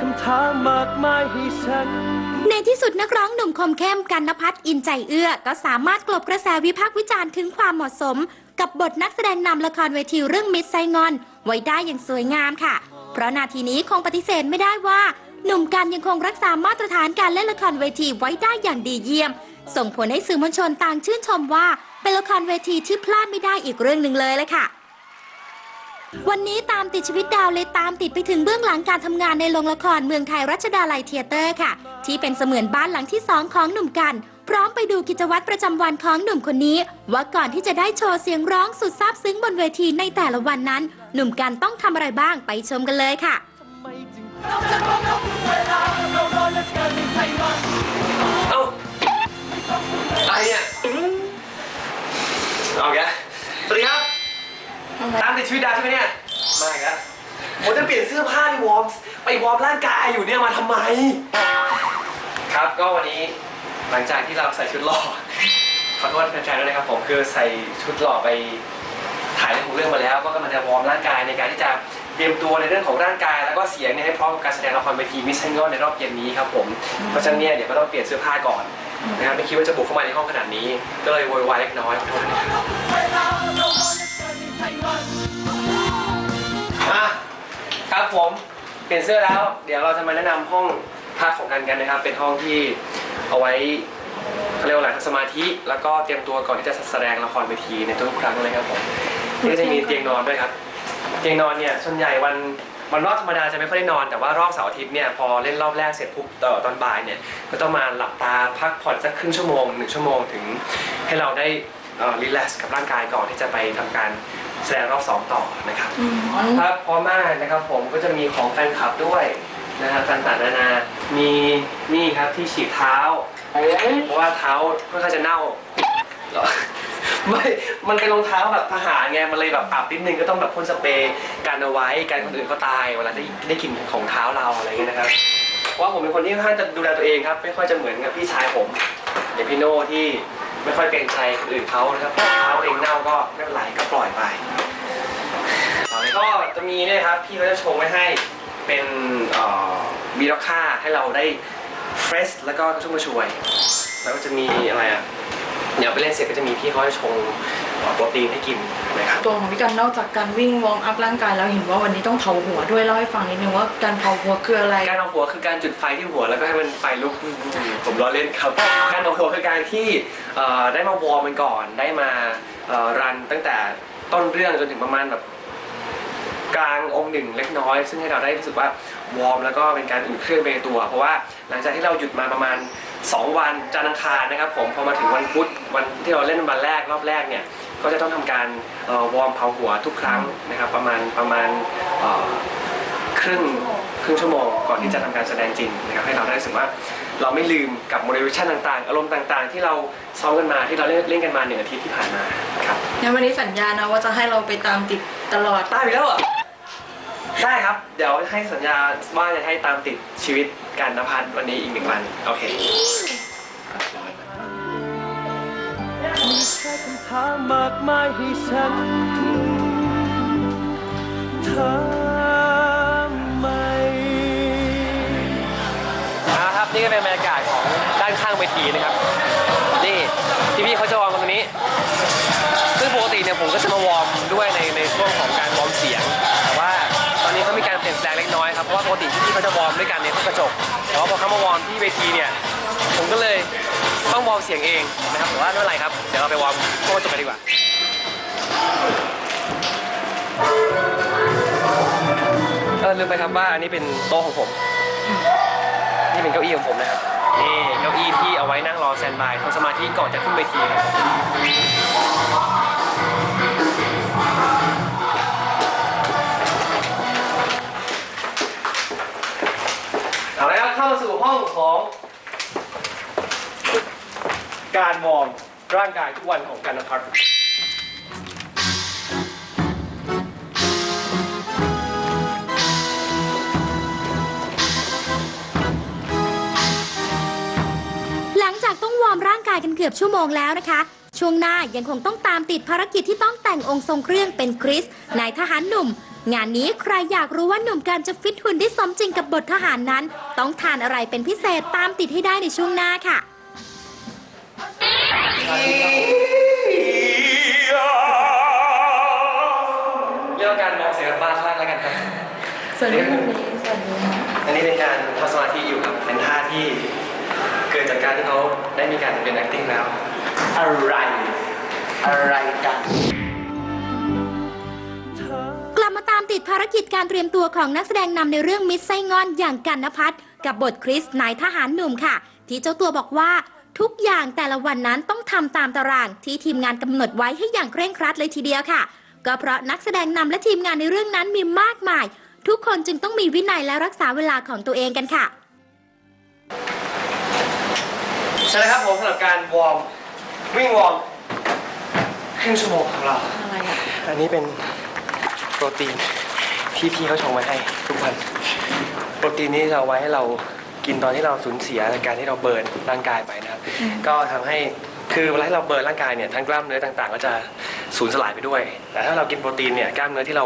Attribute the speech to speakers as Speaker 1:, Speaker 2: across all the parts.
Speaker 1: คำถามมากมายให้ฉัน
Speaker 2: ในที่สุดนักร้องหนุ่มคมเข้มกันนพัฒน์อินใจเอื้อ ก็สามารถกลบกระแสวิพากษ์วิจารณ์ถึงความเหมาะสม กับบทนักแสดงนำละครเวทีเรื่องมิสไซงอน ไว้ได้อย่างสวยงามค่ะ เพราะนาทีนี้คงปฏิเสธไม่ได้ว่าหนุ่มกันยังคงรักษามาตรฐานการเล่นละครเวทีไว้ได้อย่างดีเยี่ยม ส่งผลให้สื่อมวลชนต่างชื่นชมว่า เป็นละครเวทีที่พลาดไม่ได้อีกเรื่องหนึ่งเลยเลยค่ะ วันนี้ตามติดชีวิตดาวเลยตามติดไปถึงเบื้องหลังการทำงานในโรงละครเมืองไทยรัชดาลัยเทยเตอร์ค่ะ ที่เป็นเสมือนบ้านหลังที่สองของหนุ่มกัน พร้อมไปดูกิจวัตรประจำวันของหนุ่มคนนี้ ว่าก่อนที่จะได้โชว์เสียงร้องสุดซาบซึ้งบนเวทีในแต่ละวันนั้น หนุ่มกันต้องทำอะไรบ้างไปชมกันเลยค่ะ
Speaker 3: เอาอะไรเนี่ยเอาอีกสวัสดีครับ ตามติดชีวิตดาวใช่ไหมเนี่ย มาอีกแล้วผมจะเปลี่ยนเสื้อผ้าไปวอร์มไปวอร์มร่างกายอยู่เนี่ยมาทำไม ครับก็วันนี้หลังจากที่เราใส่ชุดหล่อขอโทษแฟนๆด้วยนะครับผมคือใส่ชุดหล่อไปถ่ายเรื่องของเรื่องมาแล้ว ก็กำลังจะวอร์มร่างกายในการที่จะเตรียมตัวในเรื่องของร่างกาย แล้วก็เสียงเนี่ยให้พร้อมกับการแสดงละครเวทีมิสซันงอนในรอบเย็นนี้ครับผมเพราะฉะนั้นเนี่ยเดี๋ยวก็ต้องเปลี่ยนเสื้อผ้าก่อนนะครับไม่คิดว่าจะบุกเข้ามาในห้องขนาดนี้ ก็เลยโวยวายเล็กน้อยขอโทษด้วยนะครับ อะครับผมเปลี่ยนเสื้อแล้ว เดี๋ยวเราจะมาแนะนำห้องพักของกันกันนะครับ เป็นห้องที่เอาไว้เขาเรียกว่าอะไรครับสมาธิ แล้วก็เตรียมตัวก่อนที่จะแสดงละครเวทีในทุกๆครั้งเลยครับผมนี่ก็จะมีเตียงนอนด้วยครับ เตียงนอนเนี่ยส่วนใหญ่วันวันรอบธรรมดาจะไม่ค่อยได้นอนแต่ว่ารอบเสาร์อาทิตย์เนี่ยพอเล่นรอบแรกเสร็จปุ๊บเอ่อตอนบ่ายเนี่ยก็ต้องมาหลับตาพักผ่อนสักครึ่งชั่วโมงหนึ่งชั่วโมงถึงให้เราได้รีแลกซ์กับร่างกายก่อนที่จะไปทำการ แสดงรอบสองต่อนะครับถ้าพร้อมมากนะครับผมก็จะมีของแฟนคลับด้วยนะครับต่างๆนานา มีนี่ครับที่ฉีดเท้า เพราะว่าเท้าค่อนข้างจะเน่าเหรอไม่ มันเป็นรองเท้าแบบทหารไง มันเลยแบบปรับนิดนึงก็ต้องแบบพ่นสเปรย์กันเอาไว้กันคนอื่นก็ตายเวลาได้ได้กลิ่นของเท้าเราอะไรเงี้ยนะครับ เพราะว่าผมเป็นคนที่ค่อนข้างจะดูแลตัวเองครับ ไม่ค่อยจะเหมือนกับพี่ชายผมอย่างพี่โน่ที่ ไม่ค่อยเกรงใจคนอื่นเขานะครับเขาเองเน่าก็ไม่เป็นไรก็ปล่อยไปก็จะมีเนี่ยครับพี่เขาจะชงไว้ให้เป็นบีร็อกค่าให้เราได้เฟรชแล้วก็กระชุ่มกระชวย แล้วก็จะมีอะไรอะ เดี๋ยวไปเล่นเสร็จก็จะมีพี่เขาจะชงเอ่อโปรตีนให้กินนะครับ
Speaker 4: ตัวของพี่กันนอกจากการวิ่งวอร์มอัพร่างกายแล้วเห็นว่าวันนี้ต้องเผาหัวด้วยเล่าให้ฟังนิดนึงว่าการเผาหัวคืออะไร
Speaker 3: การเอาหัวคือการจุดไฟที่หัวแล้วก็ให้มันไฟลุกผมล้อเล่นครับ การเอาหัวคือการที่เอ่อได้มาวอร์มมันก่อน ได้มาเอ่อรันตั้งแต่ต้นเรื่องจนถึงประมาณแบบกลางองค์หนึ่งเล็กน้อย ซึ่งให้เราได้รู้สึกว่าวอร์มแล้วก็เป็นการอุ่นเครื่องไปในตัว เพราะว่าหลังจากที่เราหยุดมาประมาณ 2 วันจันทร์อังคารนะครับผมพอมาถึงวันพุธวันที่เราเล่นวันแรกรอบแรกเนี่ยก็จะต้องทำการเอ่อวอร์มเผาหัวทุกครั้งนะครับประมาณประมาณเอ่อครึ่งครึ่งชั่วโมงก่อนที่จะทำการแสดงจริงนะครับให้เราได้รู้สึกว่าเราไม่ลืมกับโมเดลชั่นต่างๆ อารมณ์ต่างๆ ที่เราซ้อมกันมาที่เราเล่นเล่นกันมาหนึ่งอาทิตย์ที่ผ่านมาครับ
Speaker 4: งั้นวันนี้สัญญานะว่าจะให้เราไปตามติดตลอด
Speaker 3: ตามอีกแล้วเหรอ ได้ครับ เดี๋ยวให้สัญญาว่าจะให้ตามติดชีวิตการนภัสวันนี้อีกหนึ่งวัน โอเค
Speaker 1: มีแค่คำถามมากมายให้ฉันถามไหม
Speaker 3: นะครับนี่ก็เป็นบรรยากาศของด้านข้างเวทีนะครับนี่พี่พี่ๆเขาจะวอร์มกันตรงนี้ ซึ่งปกติเนี่ยผมก็จะมาวอร์มด้วยในในช่วงของการวอร์มเสียง ยนแปลงเล็กน้อยครับเพราะว่าปกติพี่พี่เขาจะวอร์มด้วยกันในห้องกระจกแต่ว่าพอเขามาวอร์มที่เวทีเนี่ยผมก็เลยต้องวอร์มเสียงเองนะครับแต่ว่าไม่เป็นไรครับเดี๋ยวเราไปวอร์มห้องกระจกกันดีกว่าเออลืมไปครับว่าอันนี้เป็นโต๊ะของผมนี่เป็นเก้าอี้ของผมนะครับนี่เก้าอี้ที่เอาไว้นั่งรอแซนบายทำสมาธิก่อนจะขึ้นเวทีครับ ของของการมองร่างกายทุกวันของกันนะครับ
Speaker 2: หลังจากต้องวอร์มร่างกายกันเกือบชั่วโมงแล้วนะคะ ช่วงหน้ายังคงต้องตามติดภารกิจที่ต้องแต่งองค์ทรงเครื่องเป็นคริสนายทหารหนุ่ม งานนี้ใครอยากรู้ว่าหนุ่มการจะฟิตหุ่นได้สมจริงกับบททหารนั้น ต้องทานอะไรเป็นพิเศษตามติดให้ได้ในช่วงหน้าค่ะ
Speaker 3: เรื่องการมองเสียงบ้าคลั่งแล้วกันครับ
Speaker 4: ส่วนนี้มุมนี้ส่วนนี้นะ
Speaker 3: อันนี้เป็นการทำสมาธิอยู่ครับเป็นท่าที่เกิดจากการที่เขาได้มีการเรียน acting แล้ว
Speaker 5: อะไร อะไรกัน
Speaker 2: กลับมาตามติดภารกิจการเตรียมตัวของนักแสดงนำในเรื่องมิสไซงอนอย่างกันนพัฒน์กับบทคริสนายทหารหนุ่มค่ะ ที่เจ้าตัวบอกว่าทุกอย่างแต่ละวันนั้นต้องทำตามตาราง ที่ทีมงานกำหนดไว้ให้อย่างเคร่งครัดเลยทีเดียวค่ะ ก็เพราะนักแสดงนำและทีมงานในเรื่องนั้นมีมากมาย ทุกคนจึงต้องมีวินัยและรักษาเวลาของตัวเองกันค่ะ
Speaker 3: ใช่แล้วครับผมสำหรับการวอร์ม วิ่งวอร์มครึ่งชั่วโมงของเรา
Speaker 4: อะไรอะ
Speaker 3: อันนี้เป็นโปรตีนที่พี่เขาชงมาให้ทุกวัน โปรตีนนี้เราไว้ให้เรากินตอนที่เราสูญเสียจากการที่เราเบิร์นร่างกายไปนะครับ ก็ทำให้คือเวลาที่เราเบิร์นร่างกายเนี่ยทั้งกล้ามเนื้อต่างๆ ก็จะสูญสลายไปด้วย แต่ถ้าเรากินโปรตีนเนี่ยกล้ามเนื้อที่เรา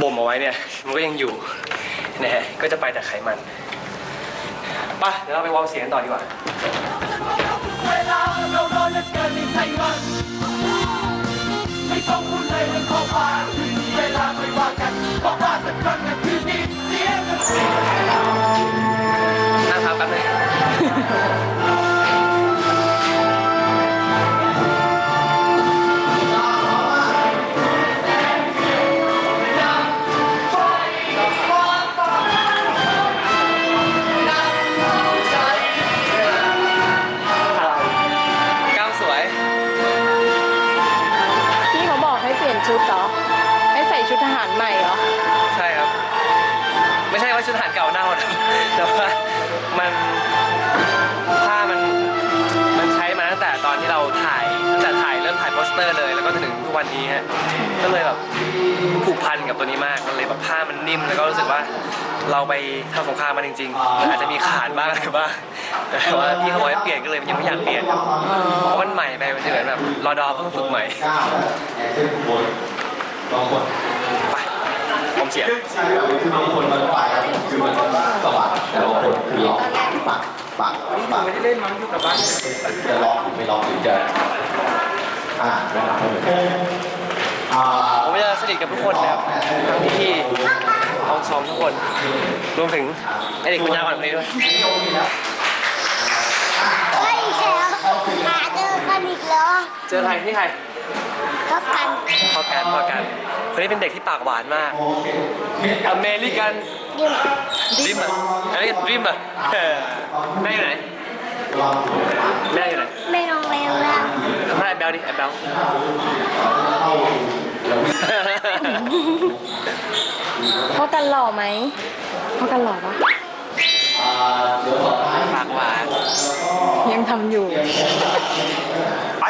Speaker 3: บ่มเอาไว้เนี่ยมันก็ยังอยู่นะฮะก็จะไปแต่ไขมันไปเดี๋ยวเราไปวอร์มเสียงกันต่อดีกว่า
Speaker 1: งกั ก็เล
Speaker 3: ยแบบผูกพันกับตัวนี้มากมันเลยแบบผ้ามันนิ่มแล้วก็รู้สึกว่าเราไปทำสงครามมาจริงๆมันอาจจะมีขาดบ้างอะไรบ้างแต่ว่าพี่เขาบอกให้เปลี่ยนก็เลยยังไม่อยากเปลี่ยนเพราะมันใหม่ไปมันจะเหมือนแบบรอดอเพิ่งฝึกใหม่ไปผมเสีย
Speaker 5: บางคนมันไปคือมันสว่างแต่บางคนคือล็อกปักปักปัก
Speaker 3: ไม่ได้เล่นมั้งอยู่กับบ้าน
Speaker 5: จะล็อกหรือไม่ล็อกหรือจะอ่าไม่ล็อกไม่เหมือน
Speaker 3: ผมจะสนิทกับทุกคนนะครับทั้งพี่ๆห้องซ้อมทุกคน รวมถึงไอเด็กปัญญาอ่อนคนนี้ด้วย
Speaker 6: เฮ้ยแกหาเจอกันอีกแล้ว
Speaker 3: เจอใครนี่ใคร
Speaker 6: ก็กัน
Speaker 3: พอกันพอกันคนนี้เป็นเด็กที่ปากหวานมาก อเมริกัน
Speaker 6: ยืม
Speaker 3: ริมอะอันนี้ริมอะเออแม่อยู่ไหนแม่อยู่ไหน
Speaker 6: ไม่ลงเร็วแล้ว
Speaker 3: ทำให้แอปเบลดิแอปเบล
Speaker 4: พ่อกันหล่อไหมพ่อกันหล่อปะ
Speaker 3: ปากหวาน
Speaker 4: ยังทำอยู่
Speaker 3: ไป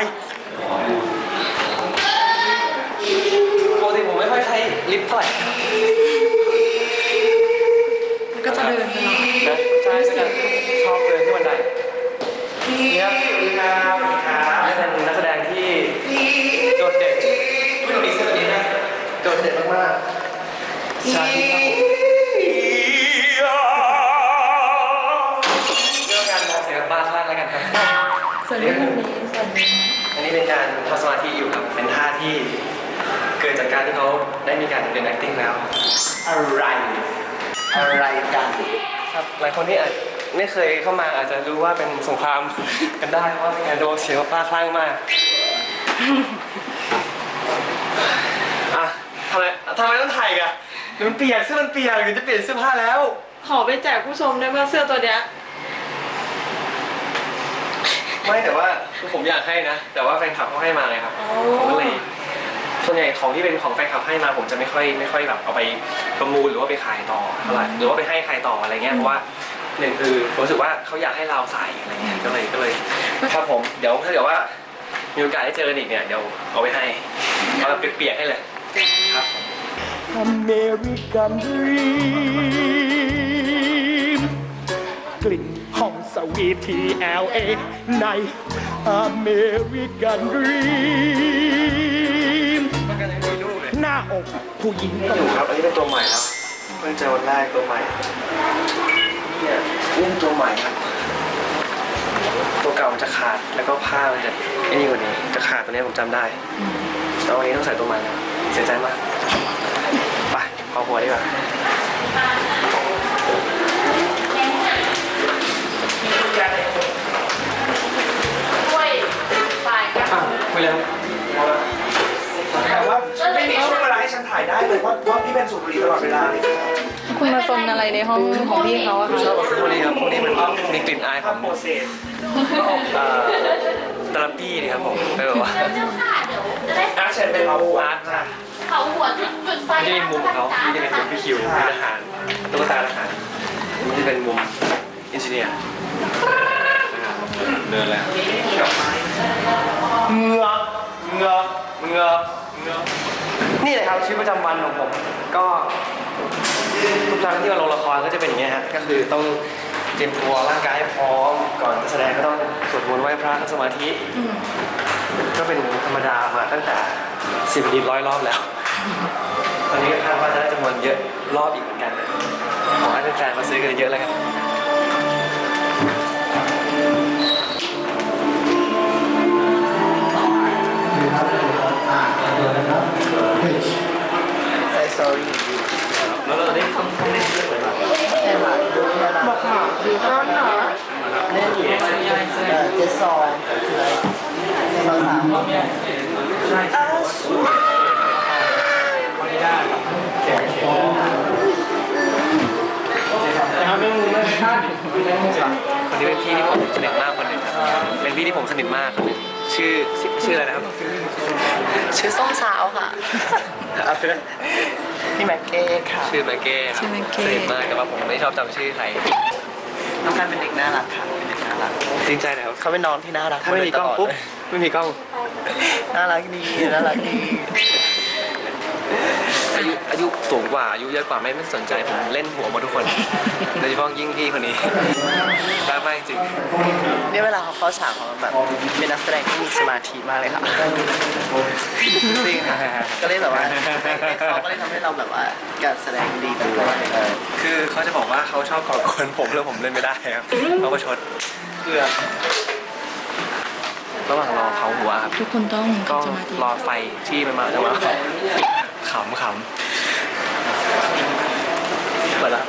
Speaker 3: ปกติผมไม่ค่อยใช้ลิฟต์เท่าไหร่
Speaker 4: ก็จะเดินไปหรอ
Speaker 3: นะใช่ก็จะชอบเดินขึ้นบันไดนี่ครับนี่ครับครับ เป็นการทำสมาธิอยู่ครับ เป็นท่าที่เกิดจากการที่เขาได้มีการเรียน acting แล้ว
Speaker 5: อะไร อะไรกัน
Speaker 3: ครับหลายคนที่อาจไม่เคยเข้ามาอาจจะรู้ว่าเป็นสงครามกันได้เพราะว่าเป็นการโดนเสียงป้าคลั่งมากอะทำไมทำไมต้องถ่ายอีกันหรือมันเปียกเสื้อมันเปียกหรือจะเปลี่ยนเสื้อผ้าแล้ว
Speaker 4: ขอไปแจกผู้ชมได้ไหมเสื้อตัวเนี้ย
Speaker 3: ไม่แต่ว่าคือผมอยากให้นะ แต่ว่าแฟนคลับเขาให้มาไงครับ ผมก็เลยส่วนใหญ่ของที่เป็นของแฟนคลับให้มาผมจะไม่ค่อยไม่ค่อยแบบเอาไปประมูลหรือว่าไปขายต่อเท่าไหร่หรือว่าไปให้ใครต่ออะไรเงี้ยเพราะว่าหนึ่งคือผมรู้สึกว่าเขาอยากให้เราใส่อะไรเงี้ยก็เลยก็เลย ครับผมเดี๋ยวถ้าเกิดว่ามีโอกาสได้เจอกันอีกเนี่ยเดี๋ยวเอาไปให้เอาแบบเปียกๆให้เลยครับผม
Speaker 1: อเมริกันด สวีทที่ LA ในอเมริกันดรีม
Speaker 3: มันก็ยังมีรูปเลย
Speaker 1: Now
Speaker 3: อกผู้หญิงอยู่ครับ อันนี้เป็นตัวใหม่ครับ เพิ่งเจอวันแรกตัวใหม่เนี่ยนี่เป็นตัวใหม่ครับ ตัวเก่ามันจะขาดแล้วก็ผ้ามันจะไอ้นี่กว่านี้จะขาดตัวนี้ผมจำได้แล้ววันนี้ต้องใส่ตัวใหม่เสียใจมาก ไปเอาหัวดีกว่า คุยเลยครับ
Speaker 1: แต่ว่าไม่มีช่วงเวลาให้ฉันถ่ายได้เลยเพราะว่าพี่เป็นสูบบุหรี่ตลอดเวลาเลย
Speaker 4: คุณมาซนอะไรในห้องของพี่เขาอะคะ
Speaker 3: ชอบแบบพวกนี้ครับพวกนี้มันมีกลิ่นอายของ
Speaker 1: ทำโปรเซส
Speaker 3: เอ่อเทอราปี้นี่ครับผมเป็นแบบว่า
Speaker 1: อาเชนเป็นเราอาร์ตนะ
Speaker 2: เขาหัวจุดจุดไฟ
Speaker 3: มันจะมีมุมของเขาที่จะเป็นเป็นพี่คิวเป็นทหารตุ๊กตาทหารมันจะเป็นมุมอินจิเนียร์เดินแล้ว เงือเงือเงือเงือนี่เลยครับชีวิตประจำวันของผมก็ทุกครั้งที่มาลงละครก็จะเป็นอย่างเงี้ยฮะก็คือต้องเตรียมตัวร่างกายให้พร้อม ก่อนจะแสดงก็ต้องสวดมนต์ไหว้พระนั่งสมาธิ ก็เป็นธรรมดามาตั้งแต่สิบดีร้อยรอบแล้ว ตอนนี้ก็คาดว่าจะได้จำนวนเยอะรอบอีกเหมือนกันขอให้แฟนๆมาซื้อกันเยอะๆแล้วกัน แล้วเราได้ฟังได้เรื่องอะไรบ้าง
Speaker 1: ใช่ค่ะบอกค่ะดูร้อนหนาเล่นอยู่เจสซองคืออะไรภาษานะครับไม่รู้เลยท่าน
Speaker 3: คนนี้เป็นพี่ที่ผมสนิทมากคนหนึ่งครับเป็นพี่ที่ผมสนิทมากคนหนึ่งชื่อชื่อชื่ออะไรนะครับ
Speaker 1: ชื่อส้มสาวค่ะ
Speaker 3: เอาเป็น
Speaker 1: พี่แม็กเก้ค่ะ
Speaker 3: ชื่อแมกเก้ครับ
Speaker 4: ชื่อแม็กเก้
Speaker 3: สนิทมากแต่ว่าผมไม่ชอบจำชื่อใคร
Speaker 1: น้องการเป็นเด็กน่ารักค่ะเป็นเด็กน่ารัก
Speaker 3: จริงใจนะครับ
Speaker 1: เขาเป็นน้องที่น่ารัก
Speaker 3: ไม่มีกล้องปุ๊บไม่มีกล้อง
Speaker 1: น่ารักดีน่ารักดี
Speaker 3: อายุอายุสูงกว่าอายุเยอะกว่าไม่ไม่สนใจผมเล่นหัวหมดทุกคนโดยเฉพาะยิ่งพี่คนนี้รักมากจริง
Speaker 1: เนี่ยเวลาเขาเข้าฉากเขาแบบเป็นนักแสดงที่มีสมาธิมากเลยค่ะจริงค่ะก็เลยแบบว่าเขาก็เลยทำให้เราแบบว่าการแสดงดีขึ้นด้วย
Speaker 3: คือเขาจะบอกว่าเขาชอบก่อกวนผมแล้วผมเล่นไม่ได้ครับเขาก็ชด
Speaker 1: เพื่อ
Speaker 3: ระหว่างรอเผาหัวครับ
Speaker 4: ทุกคนต้อง
Speaker 3: ก็
Speaker 4: ทำสมาธิ
Speaker 3: รอไฟที่มันมาจะมาขำขำเปิดละ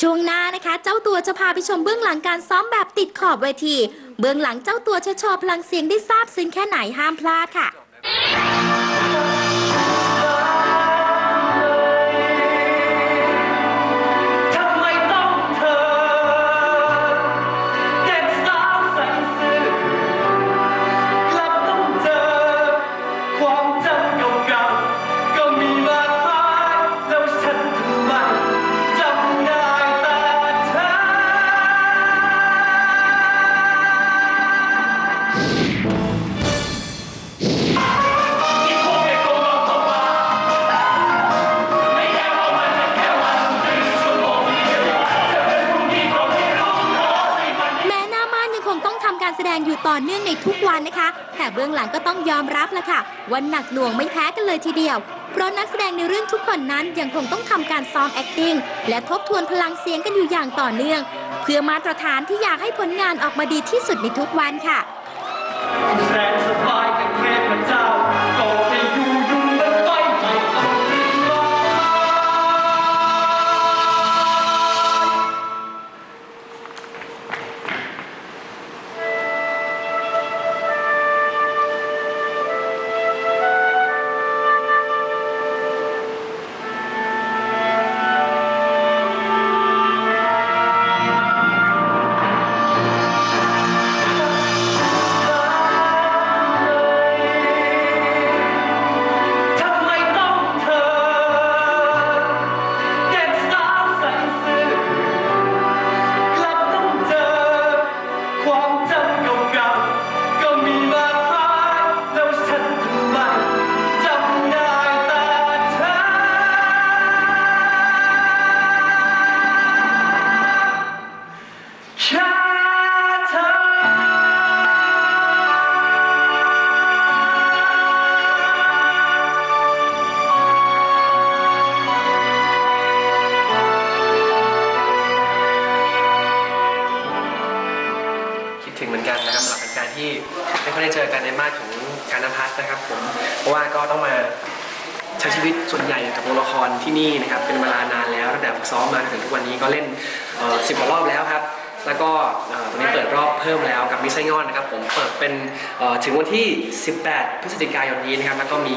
Speaker 2: ช่วงหน้านะคะ เจ้าตัวจะพาไปชมเบื้องหลังการซ้อมแบบติดขอบเวที เบื้องหลังเจ้าตัวจะโชว์พลังเสียงได้ทราบซึ้งแค่ไหนห้ามพลาดค่ะ
Speaker 1: ต่อเนื่อ
Speaker 2: งในทุกวันนะคะ แต่เบื้องหลังก็ต้องยอมรับละค่ะว่าหนักหน่วงไม่แพ้กันเลยทีเดียว เพราะนักแสดงในเรื่องทุกคนนั้นยังคงต้องทำการซ้อม acting และทบทวนพลังเสียงกันอยู่อย่างต่อเนื่อง เพื่อมาตรฐานที่อยากให้ผลงานออกมาดีที่สุดในทุกวันค่ะ
Speaker 1: หลักการ
Speaker 3: ที่ได้เจอกันในมาสของการนภัสนะครับผมเพราะว่าก็ต้องมาใช้ชีวิตส่วนใหญ่กับโรงละครที่นี่นะครับเป็นเวลานานแล้วตั้งแต่ฝึกซ้อมมาถึงทุกวันนี้ก็เล่นสิบกว่ารอบแล้วครับแล้วก็ตอนนี้เปิดรอบเพิ่มแล้วกับมิไซงอนนะครับผมเปิดเป็นถึงวันที่ 18 พฤศจิกายนนี้นะครับแล้วก็มี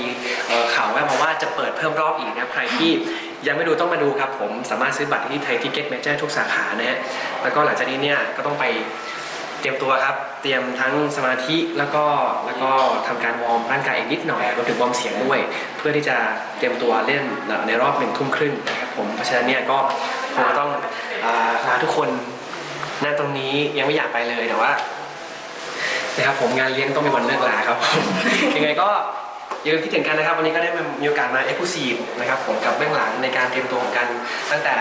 Speaker 3: ข่าวแว่วมาว่าจะเปิดเพิ่มรอบอีกนะครับใครที่ยังไม่ดูต้องมาดูครับผมสามารถซื้อบัตรที่ไทยทิเก็ตเมเจอร์ทุกสาขานะฮะแล้วก็หลังจากนี้เนี่ยก็ต้องไป ตรียมตัวครับ เตรียมทั้งสมาธิแล้วก็แล้วก็ทำการวอร์มร่างกายอีกนิดหน่อยรวมถึงวอร์มเสียงด้วย เพื่อที่จะเตรียมตัวเล่นในรอบหนึ่งทุ่มครึ่งนะครับผมเพราะฉะนั้นเนี่ยก็คงต้องลาทุกคนณตรงนี้ยังไม่อยากไปเลยแต่ว่านะครับผมงานเลี้ยงต้องมีวันเลิกลาครับ ยังไงก็อย่าลืมคิดถึงกันนะครับ วันนี้ก็ได้มีโอกาสมาเอ็กซ์คลูซีฟนะครับผมกับเบื้องหลังในการเตรียมตัวของกันตั้งแต่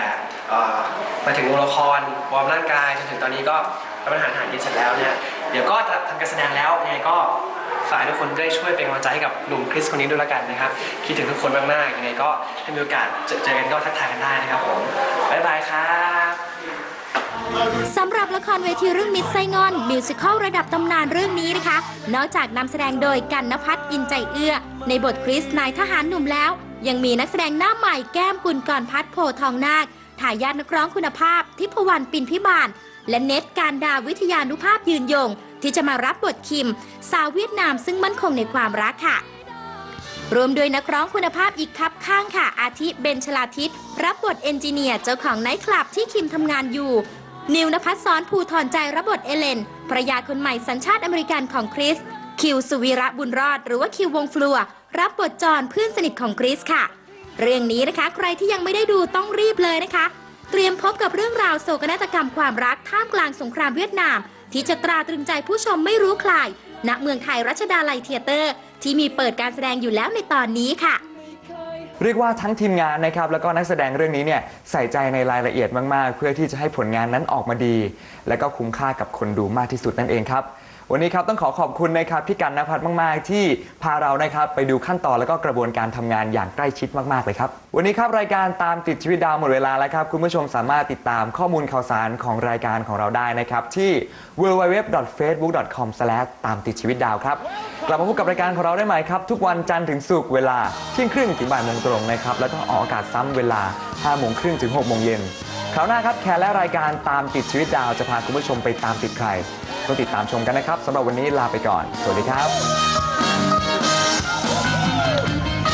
Speaker 3: มาถึงวงละครวอร์มร่างกายจนถึงตอนนี้ก็ รับประทานอาหารเย็นเสร็จแล้วเนี่ยเดี๋ยวก็จะทำการแสดงแล้วยังไงก็ฝากทุกคนได้ช่วยเป็นกำลังใจให้กับหนุ่มคริสคนนี้ด้วยละกันนะครับ คิดถึงทุกคนมากๆยังไงก็ถ้ามีโอกาสเจอเจอกันก็ทักทายกันได้นะครับผมบ๊ายบายครับ
Speaker 2: สำหรับละครเวทีเรื่องมิตรไซงอน มิวสิควลระดับตำนานเรื่องนี้นะคะ นอกจากนำแสดงโดยกันนพัฒน์อินใจเอื้อ ในบทคริสนายทหารหนุ่มแล้ว ยังมีนักแสดงหน้าใหม่แก้มกุลกรพัฒน์โพทองนาคทายาทนักร้องคุณภาพทิพวรรณปินพิบาล และเน็ตการดาวิทยานุภาพยืนยง ที่จะมารับบทคิม สาวเวียดนามซึ่งมั่นคงในความรักค่ะ รวมโดยนักร้องคุณภาพอีกครับข้างค่ะ อาทิเบนชลาทิศรับบทเอนจิเนียร์เจ้าของไนท์คลับที่คิมทำงานอยู่ นิวนภัสสรภูทรใจรับบทเอเลนภรรยาคนใหม่สัญชาติอเมริกันของคริสคิวสุวีระบุญรอด หรือว่าคิววงฟลัว รับบทจอนเพื่อนสนิทของคริสค่ะ เรื่องนี้นะคะ ใครที่ยังไม่ได้ดูต้องรีบเลยนะคะ เตรียมพบกับเรื่องราวโศกนาฏกรรมความรักท่ามกลางสงครามเวียดนาม ที่จะตราตรึงใจผู้ชมไม่รู้คลาย ณเมืองไทยรัชดาลัยเทียเตอร์ ที่มีเปิดการแสดงอยู่แล้วในตอนนี้ค่ะ
Speaker 7: เรียกว่าทั้งทีมงานนะครับแล้วก็นักแสดงเรื่องนี้เนี่ยใส่ใจในรายละเอียดมาก ๆ เพื่อที่จะให้ผลงานนั้นออกมาดี และก็คุ้มค่ากับคนดูมากที่สุดนั่นเองครับ วันนี้ครับต้องขอขอบคุณนะครับพี่กันนภัทรมากๆ ที่พาเรานะครับไปดูขั้นตอนแล้วก็กระบวนการทำงานอย่างใกล้ชิดมากๆเลยครับ วันนี้ครับรายการตามติดชีวิตดาวหมดเวลาแล้วครับคุณผู้ชมสามารถติดตามข้อมูลข่าวสารของรายการของเราได้นะครับที่ www.facebook.com ตามติดชีวิตดาวครับกลับมาพบกับรายการของเราได้ใหม่ครับทุกวันจันทร์ถึงศุกร์เวลาเที่ยงครึ่งถึงบ่ายโมงตรงนะครับแล้วก็ออกอากาศซ้ำเวลา5โมงครึ่งถึง6โมงเย็นคราวหน้าครับแคร์และรายการตามติดชีวิตดาวจะพาคุณผู้ชมไปตามติดใคร ต้องติดตามชมกันนะครับสำหรับวันนี้ลาไปก่อน สวัสดีครับ